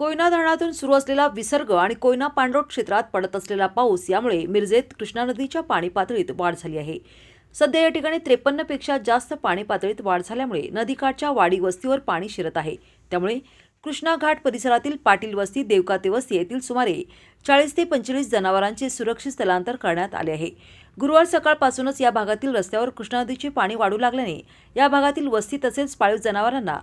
कोयना धरणातून सुरू असलेला विसर्ग आणि कोयना पांडोट क्षेत्रात पडत असलेला पाऊस यामुळे मिरजेत कृष्णा नदीच्या पाणी पातळीत वाढ झाली आहे. सध्या या ठिकाणी त्रेपन्नपेक्षा जास्त पाणी पातळीत वाढ झाल्यामुळे नदीकाठच्या वाडी वस्तीवर पाणी शिरत आहे. त्यामुळे कृष्णा घाट परिसरातील पाटील वस्ती देवकाते वस्ती येथील सुमारे चाळीस ते पंचेचाळीस जनावरांचे सुरक्षित स्थलांतर करण्यात आले आहे. गुरुवार सकाळपासूनच या भागातील रस्त्यावर कृष्णा नदीचे पाणी वाढू लागल्याने या भागातील वस्ती तसेच पाळीव जनावरांना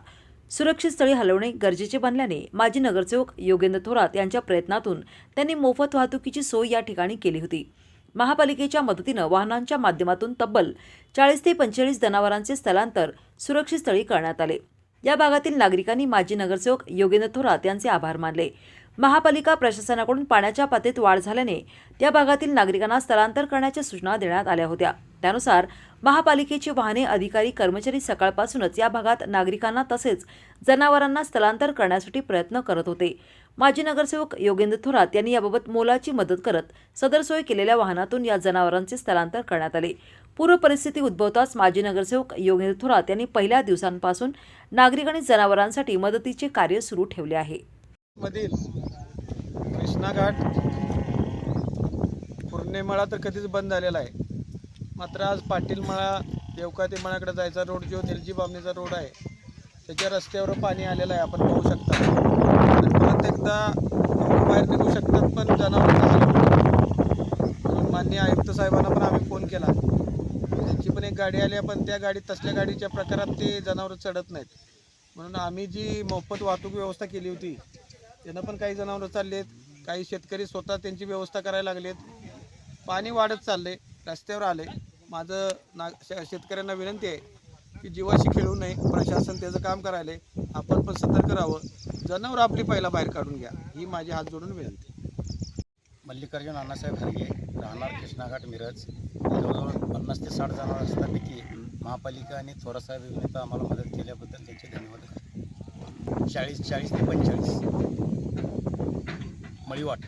सुरक्षित स्थळी हलवणे गरजेचे बनल्याने माजी नगरसेवक योगेंद्र थोरात यांच्या प्रयत्नातून त्यांनी मोफत वाहतुकीची सोय या ठिकाणी केली होती. महापालिकेच्या मदतीनं वाहनांच्या माध्यमातून तब्बल चाळीस ते पंचेचाळीस जनावरांचे स्थलांतर सुरक्षित स्थळी करण्यात आले. या भागातील नागरिकांनी माजी नगरसेवक योगेंद्र थोरात यांचे आभार मानले. महापालिका प्रशासनाकडून पाण्याच्या पातळीत वाढ झाल्याने त्या भागातील नागरिकांना स्थलांतर करण्याच्या सूचना देण्यात आल्या होत्या. त्यानुसार महापालिकेची वाहने अधिकारी कर्मचारी सकाळपासूनच या भागात नागरिकांना तसेच जनावरांना स्थलांतर करण्यासाठी प्रयत्न करत होते. माजी नगरसेवक योगेंद्र थोरात यांनी याबाबत मोलाची मदत करत सदर सोय केलेल्या वाहनातून या जनावरांचे स्थलांतर करण्यात आले. पूर्व परिस्थिती उद्भवताच माजी नगरसेवक योगेंद्र थोरात यांनी पहिल्या दिवसांपासून नागरिक आणि जनावरांसाठी मदतीचे कार्य सुरू ठेवले आहे. मधील कृष्णा घाट तर कधीच बंद झालेला आहे. मात्र आज पाटीलमाळा देवकाते मळाकडे जायचा रोड जो निलजी बामणीचा रोड आहे त्याच्या रस्त्यावर पाणी आलेलं आहे आपण पाहू शकता. आणि परत एकदा बाहेर निघू शकतात पण जनावर माननीय आयुक्त साहेबांना पण आम्ही फोन केला. त्यांची पण एक गाडी आली आहे पण त्या गाडीत तसल्या गाडीच्या प्रकारात ते जनावरं चढत नाहीत. म्हणून आम्ही जी मोफत वाहतूक व्यवस्था केली होती त्यांना पण काही जनावरं चाललेत काही शेतकरी स्वतः त्यांची व्यवस्था करायला लागलेत. पाणी वाढत चालले रस्त्यावर आले. माझं ना श- शेतकऱ्यांना विनंती आहे की जीवाशी खेळू नये प्रशासन त्याचं काम करायला. आपण पण सतर्क राहावं. जनावर आपली पहिला बाहेर काढून घ्या. ही माझी हात जोडून विनंती मल्लिकार्जुन अण्णासाहेब हरगे राहणार कृष्णाघाट मिरज. जवळजवळ पन्नास ते साठ जणांवर असतापैकी महापालिका आणि थोरासाहेब योजनेचा आम्हाला मदत केल्याबद्दल त्यांचे धन्यवाद चाळीस चाळीस ते पंचेचाळीस. मळीवाट.